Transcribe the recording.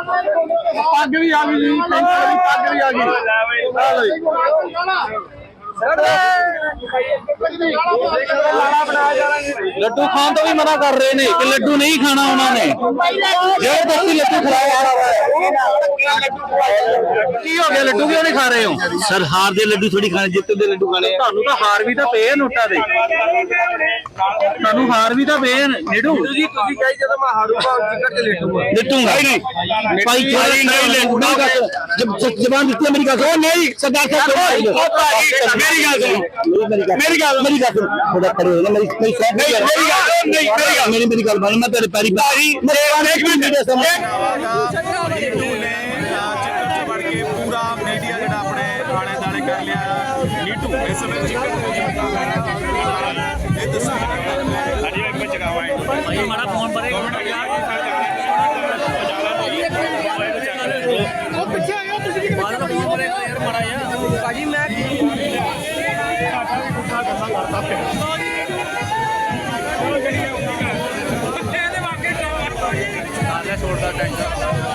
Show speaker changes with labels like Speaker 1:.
Speaker 1: ਪੱਗ ਵੀ ਆ ਗਈ ਜੀ ਪੈਂਟ ਵਾਲੀ ਪੱਗ ਵੀ ਆ ਗਈ। ਆ ਲਓ ਜੀ।
Speaker 2: ਲੱਡੂ ਖਾਣ ਤੋਂ ਵੀ ਮਨਾ ਕਰ ਰਹੇ ਨੇ ਕਿ ਲੱਡੂ ਨਹੀਂ ਖਾਣਾ ਉਹਨਾਂ ਨੇ ਜਿਹੜੇ ਦੋਸਤੀ ਲੱਡੂ ਖਿਲਾਇਆ ਕੀ ਹੋ ਗਿਆ ਲੱਡੂ ਕਿਉਂ ਨਹੀਂ ਖਾ ਰਹੇ ਹੋ ਸਰ ਹਾਰ ਦੇ ਲੱਡੂ ਥੋੜੀ ਖਾਣੇ ਜਿੱਤ ਦੇ ਲੱਡੂ ਖਾਣੇ
Speaker 1: ਤੁਹਾਨੂੰ ਤਾਂ ਹਾਰ ਵੀ ਤਾਂ ਪਏ ਨੋਟਾਂ ਦੇ ਤੁਹਾਨੂੰ ਹਾਰ ਵੀ ਤਾਂ ਪਏ ਨੇੜੂ
Speaker 3: ਜੀ ਤੁਸੀਂ ਕਹੀ ਜਦੋਂ ਮੈਂ ਹਾਰੂਗਾ ਟਿਕਟ ਤੇ ਲੇਟੂਗਾ
Speaker 2: ਲਿਟੂਗਾ ਨਹੀਂ ਭਾਈ ਚੋਰੀ ਨਹੀਂ ਜਬ ਜ਼ਬਾਨ ਦਿੱਤੀ ਮੇਰੀ ਗੱਲ ਸੁਣੋ ਨਹੀਂ ਸਰਦਾਰ ਸਾਹਿਬ ਮੇਰੀ ਗੱਲ ਸੁਣੋ ਮੇਰੀ ਗੱਲ ਮੇਰੀ ਗੱਲ ਸੁਣੋ ਥੋੜਾ ਜਾ ਮੇਰੀ ਮੇਰੀ ਸੌ ਮੇਰੀ ਗੱਲ ਨਹੀਂ ਮੇਰੀ ਗੱਲ ਮੇਰੀ ਮੇਰੀ ਗੱਲ ਮੰਨ ਮੈਂ ਤੇਰੇ ਪੈਰੀ ਭਾਈ ਇੱਕ ਮਿੰਟ ਦੇ ਸਮਝ
Speaker 4: ਨੀਟੂ ਨੇ ਚਿੱਤਰ ਚ ਵੜ ਕੇ ਪੂਰਾ ਮੀਡੀਆ ਜਿਹੜਾ ਆਪਣੇ ਆਲੇ ਦਾਲੇ ਕਰ ਲਿਆ ਨੀਟੂ ਇਸ ਵਿੱਚ ਚਿੱਤਰ ਇਹ ਦੱਸੋ ਅਜੇ ਇੱਕ ਵਿੱਚ ਗਾਵਾਂ ਭਾਈ ਮਾੜਾ ਫੋਨ ਪਰੇ
Speaker 3: ਛੋਟਾ ਟੈਂਕਰ